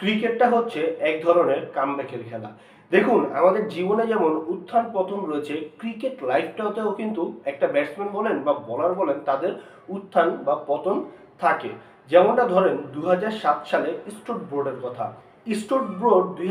ক্রিকেটটা হচ্ছে এক ধরনের কামব্যাকের খেলা। দেখুন, আমাদের জীবনে যেমন উত্থান পতন রয়েছে ক্রিকেট লাইফটাতেও কিন্তু একটা ব্যাটসম্যান বলেন বা বোলার বলেন, তাদের উত্থান বা পতন থাকে। যেমনটা ধরেন দু হাজার সাত সালে স্টোট বোর্ডের কথা। স্টোট বোর্ড দুই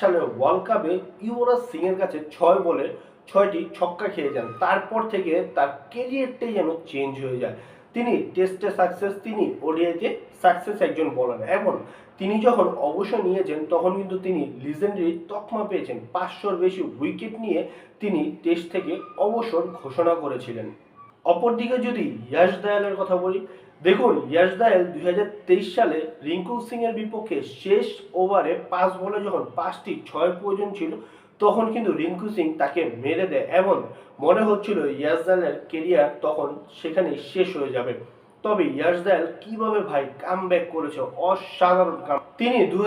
সালে ওয়ার্ল্ড কাপে ইউবরাজ সিং এর কাছে ছয় বলে ছয়টি ছক্কা খেয়ে যান। তারপর থেকে তার কেরিয়ারটাই যেন চেঞ্জ হয়ে যায়। তিনি টেস্টে সাকসেস তিনি ওডিআইতে সাকসেস একজন বলার এবং তিনি যখন অবসর নিয়েছেন, তখন কিন্তু তিনি লিজেন্ডারি তকমা পেয়েছেন। পাঁচশোর বেশি উইকেট নিয়ে তিনি টেস্ট থেকে অবসর ঘোষণা করেছিলেন। অপরদিকে যদি ইয়াশ দয়ালের কথা বলি, দেখুন, ইয়াশ দয়াল দুই সালে রিঙ্কু সিং এর বিপক্ষে শেষ ওভারে পাঁচ বলে যখন পাঁচটি ছয় প্রয়োজন ছিল তখন কিন্তু রিঙ্কু সিং তাকে মেরে দেয় এবং মনে হচ্ছিল ইয়াশ দয়ালের কেরিয়ার তখন সেখানে শেষ হয়ে যাবে। তবে ইয়াশ দয়াল কীভাবে ভাই কাম ব্যাক করেছে? অসাধারণ কাম তিনি দু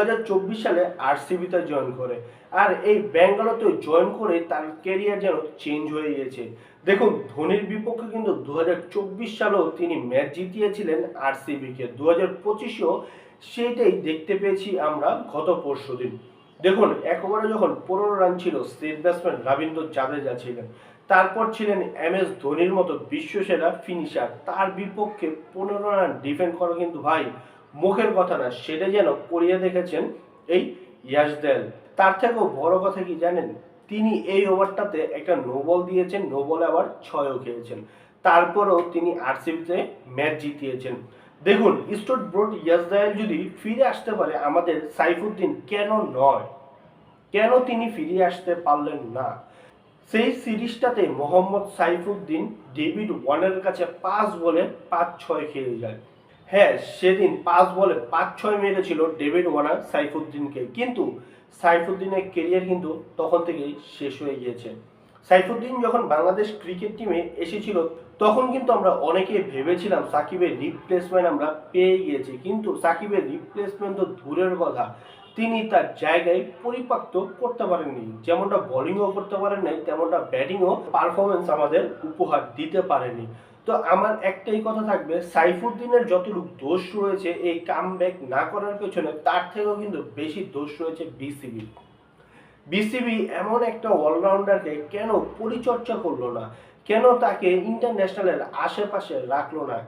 সালে আরসিবিতে জয়েন করে। আর এই ব্যাঙ্গালোরতে জয়েন করে তার কেরিয়ার যেন চেঞ্জ হয়ে গিয়েছে। দেখুন, ধোনির বিপক্ষে কিন্তু দু হাজার চব্বিশ সালেও তিনি ম্যাচ জিতিয়েছিলেন আরসিবিকে দু হাজার পঁচিশেও সেইটাই দেখতে পেয়েছি আমরা গত পরশু দিন দেখুন এক ওভারে যখন পনেরো রান ছিল স্টেট ব্যাটসম্যান রবীন্দ্র জাদেজা ছিলেন। তারপর ছিলেন এম এস ধোনির মতো বিশ্বসেরা ফিনিশার তার বিপক্ষে পনেরো রান ডিফেন্ড করা কিন্তু ভাই মুখের কথা না, সেটা যেন করিয়ে দেখেছেন এই ইয়াশ দেল তার থেকেও বড় কথা কি জানেন? তিনি এই ওভারটাতে একটা নো বল দিয়েছেন নো বলে আবার ছয়ও খেয়েছেন। তারপরেও তিনি আরসিবিতে ম্যাচ জিতিয়েছেন। দেখুন স্টোট ব্রোড ইয়াসদায়াল যদি ফিরে আসতে পারে আমাদের সাইফুদ্দিন, কেন নয়? কেন তিনি ফিরে আসতে পারলেন না? সেই সিরিজটাতে মোহাম্মদ সাইফুদ্দিন, ডেভিড ওয়ানের কাছে পাঁচ বলে পাঁচ ছয় খেলে যায়। হ্যাঁ সেদিন পাঁচ বলে পাঁচ ছয় মেরেছিল ডেভিড ওয়ানার সাইফুদ্দিনকে। কিন্তু সাইফুদ্দিনের কেরিয়ার কিন্তু তখন থেকেই শেষ হয়ে গিয়েছে। সাইফুদ্দিন যখন বাংলাদেশ ক্রিকেট টিমে এসেছিল, তখন কিন্তু আমরা অনেকে ভেবেছিলাম সাকিবের রিপ্লেসমেন্ট আমরা পেয়ে গিয়েছি। কিন্তু সাকিবের রিপ্লেসমেন্ট তো দূরের কথা। তিনি তার জায়গায় পরিপাক্ত করতে পারেননি। যেমনটা বোলিংও করতে পারেন নাই, তেমনটা ব্যাটিংও পারফরমেন্স আমাদের উপহার দিতে পারেনি। তো আমার একটাই কথা থাকবে, সাইফুদ্দিনের যতটুকু দোষ রয়েছে, এই কাম না করার পেছনে তার থেকেও কিন্তু বেশি দোষ রয়েছে বিসিবির বিসিবি এমন একটা অলরাউন্ডারকে কেন পরিচর্যা করল না? কেন তাকে ইন্টারন্যাশনালের আশেপাশে রাখল না?